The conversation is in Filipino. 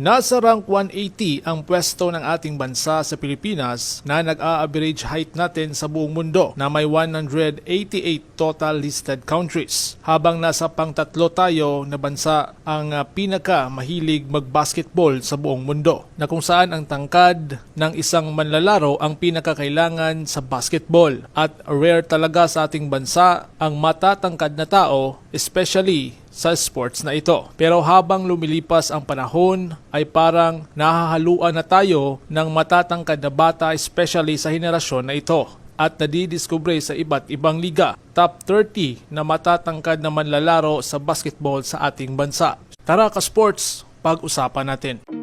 Nasa rank 180 ang pwesto ng ating bansa sa Pilipinas na nag-a-average height natin sa buong mundo na may 188 total listed countries. Habang nasa pangtatlo tayo na bansa ang ah, pinaka mahilig mag-basketball sa buong mundo na kung saan ang tangkad ng isang manlalaro ang pinakakailangan sa basketball at rare talaga sa ating bansa ang matatangkad na tao especially sa sports na ito. Pero habang lumilipas ang panahon ay parang nahahaluan na tayo ng matatangkad na bata especially sa henerasyon na ito at nadidiskubre sa iba't ibang liga. Top 30 na matatangkad na manlalaro sa basketball sa ating bansa. Tara ka sports, pag-usapan natin.